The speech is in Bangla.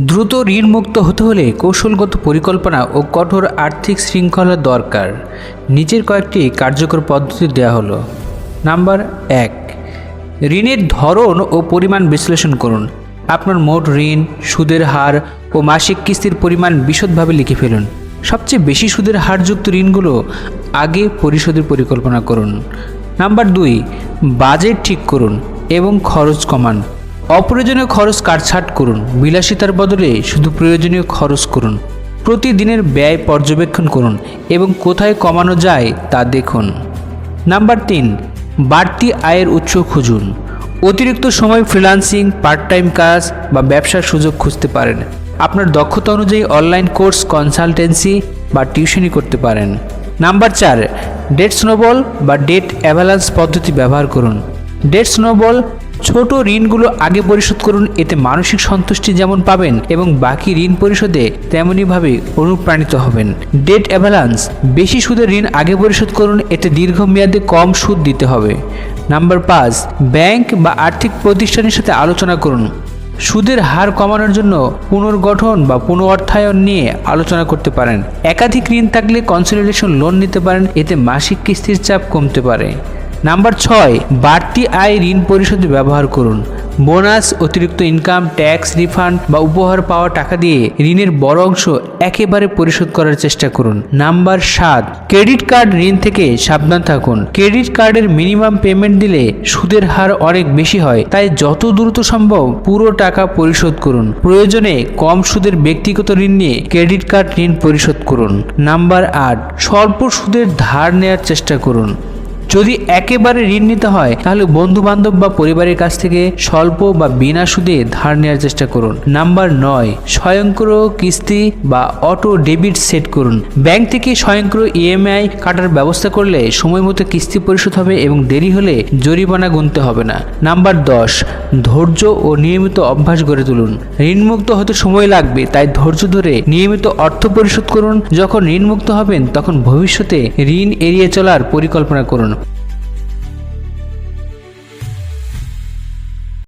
দ্রুত ঋণমুক্ত হতে হলে কৌশলগত পরিকল্পনা ও কঠোর আর্থিক শৃঙ্খলা দরকার। নিচের কয়েকটি কার্যকর পদ্ধতি দেওয়া হলো। নাম্বার এক, ঋণের ধরন ও পরিমাণ বিশ্লেষণ করুন। আপনার মোট ঋণ, সুদের হার ও মাসিক কিস্তির পরিমাণ বিশদভাবে লিখে ফেলুন। সবচেয়ে বেশি সুদের হারযুক্ত ঋণগুলো আগে পরিশোধের পরিকল্পনা করুন। নাম্বার দুই, বাজেট ঠিক করুন এবং খরচ কমান। অপ্রয়োজনীয় খরচ কাটছাট করুন। বিলাসিতার বদলে শুধু প্রয়োজনীয় খরচ করুন। প্রতিদিনের ব্যয় পর্যবেক্ষণ করুন এবং কোথায় কমানো যায় তা দেখুন। নাম্বার তিন, বাড়তি আয়ের উৎস খুঁজুন। অতিরিক্ত সময় ফ্রিল্যান্সিং পার্ট টাইম কাজ বা ব্যবসার সুযোগ খুঁজতে পারেন। আপনার দক্ষতা অনুযায়ী অনলাইন কোর্স কনসালটেন্সি বা টিউশনি করতে পারেন। নাম্বার চার ডেট স্নোবল বা ডেট অ্যাভালান্স পদ্ধতি ব্যবহার করুন। ডেট স্নোবল ছোট ঋণগুলো আগে পরিশোধ করুন, এতে মানসিক সন্তুষ্টি যেমন পাবেন এবং বাকি ঋণ পরিশোধে তেমনইভাবে অনুপ্রাণিত হবেন। ডেট অ্যাভালান্স বেশি সুদের ঋণ আগে পরিশোধ করুন, এতে দীর্ঘমেয়াদে কম সুদ দিতে হবে। নাম্বার পাঁচ, ব্যাংক বা আর্থিক প্রতিষ্ঠানের সাথে আলোচনা করুন। সুদের হার কমানোর জন্য পুনর্গঠন বা পুনঃঅর্থায়ন নিয়ে আলোচনা করতে পারেন। একাধিক ঋণ থাকলে কনসলিডেশন লোন নিতে পারেন, এতে মাসিক কিস্তির চাপ কমতে পারে। নাম্বার ছয়, বাড়তি আয় ঋণ পরিশোধে ব্যবহার করুন। বোনাস, অতিরিক্ত ইনকাম ট্যাক্স রিফান্ড বা উপহার পাওয়া টাকা দিয়ে ঋণের বড় অংশ একেবারে পরিশোধ করার চেষ্টা করুন। নাম্বার সাত ক্রেডিট কার্ড ঋণ থেকে সাবধান থাকুন। ক্রেডিট কার্ডের মিনিমাম পেমেন্ট দিলে সুদের হার অনেক বেশি হয়, তাই যত দ্রুত সম্ভব পুরো টাকা পরিশোধ করুন। প্রয়োজনে কম সুদের ব্যক্তিগত ঋণ নিয়ে ক্রেডিট কার্ড ঋণ পরিশোধ করুন। নাম্বার আট, স্বল্প সুদের ধার নেওয়ার চেষ্টা করুন। যদি একেবারে ঋণ নিতে হয়, তাহলে বন্ধু বান্ধব বা পরিবারের কাছ থেকে স্বল্প বা বিনা সুদে ধার নেওয়ার চেষ্টা করুন। নাম্বার নয়, স্বয়ংক্রিয় কিস্তি বা অটো ডেবিট সেট করুন। ব্যাংক থেকে স্বয়ংক্রিয় ইএমআই কাটার ব্যবস্থা করলে সময় মতো কিস্তি পরিশোধ হবে এবং দেরি হলে জরিমানা গুনতে হবে না। নাম্বার দশ, ধৈর্য ও নিয়মিত অভ্যাস গড়ে তুলুন। ঋণমুক্ত হতে সময় লাগবে, তাই ধৈর্য ধরে নিয়মিত অর্থ পরিশোধ করুন। যখন ঋণমুক্ত হবেন, তখন ভবিষ্যতে ঋণ এড়িয়ে চলার পরিকল্পনা করুন।